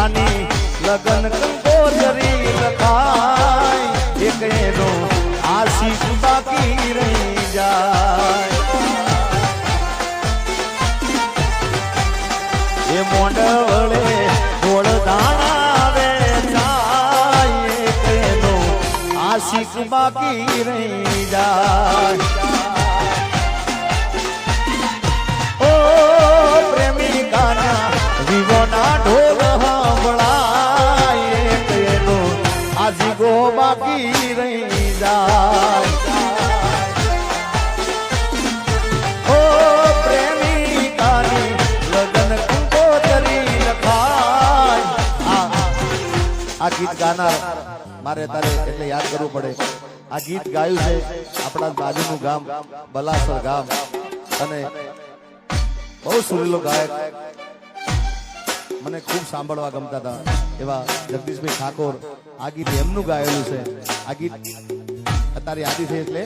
પ્રેમિકાની લગન કંકોત્રી લખાય એક એનો આશીષ બાકી રહી જાય. એ મોંડવળે ગોળ દાણા જાય એક એનો આશીષ બાકી રહી જાય. બાકી રહી આ ગીત ગાનાર, મારે તારે એટલે યાદ કરવું પડે. આ ગીત ગાયું છે આપણા બાજુનું ગામ, બલાસર ગામ. અને બહુ સુરીલો ગાયક મને ખૂબ સાંભળવા ગમતા હતા. એવા જગદીશભાઈ ઠાકોર આ ગીત એમનું ગાયેલું છે. આ ગીત અત્યારે યાદી છે એટલે.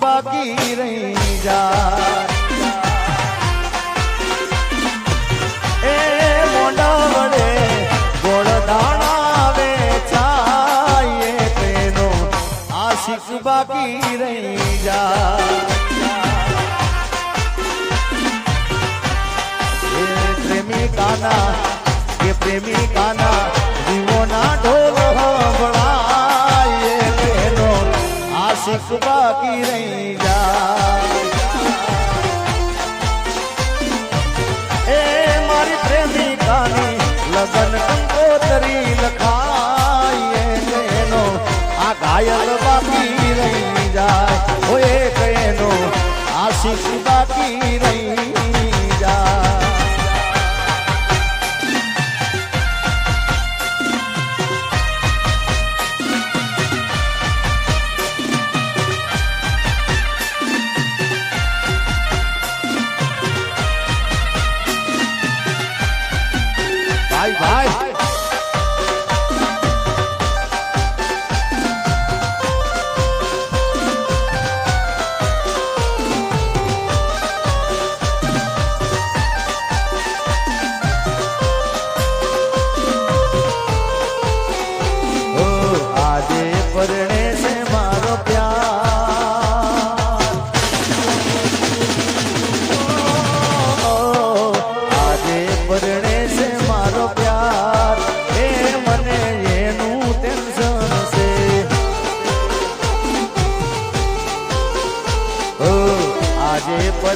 બાકી રહી પ્રેમિકાની આશિક બાકી રહી જા. પ્રેમિકાના કે પ્રેમિકાના જીવોના ઢોલ ભણાય તેનો આશિક બાકી રહી જા. એ મારી પ્રેમિકાની લગન કંકોતરી લખાય આ ઘાયલ આશીષ બાકી રહી જાય ભાઈ ભાઈ.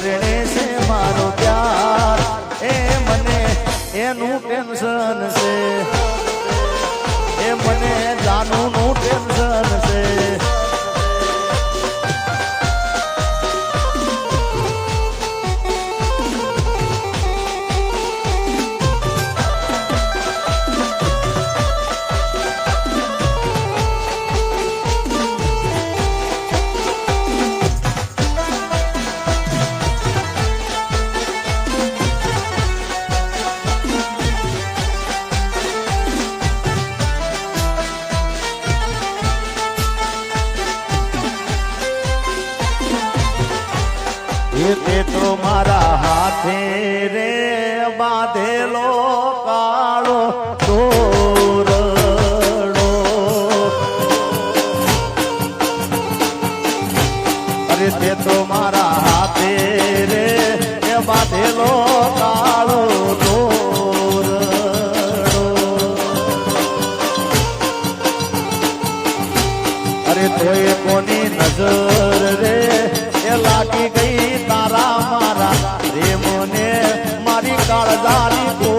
પરણે છે મારો પ્યાર. એ મને એનું ટેન્શન છે. એ મને જાનું નું ટેન્શન તે તો મારા હાથે રે બાંધેલો કાળો અરે તે મારા હાથે રે બાંધેલો કાળો અરે તોય કોની નજર રે એ લાગી ગઈ રે મને મારી કાળજાની કો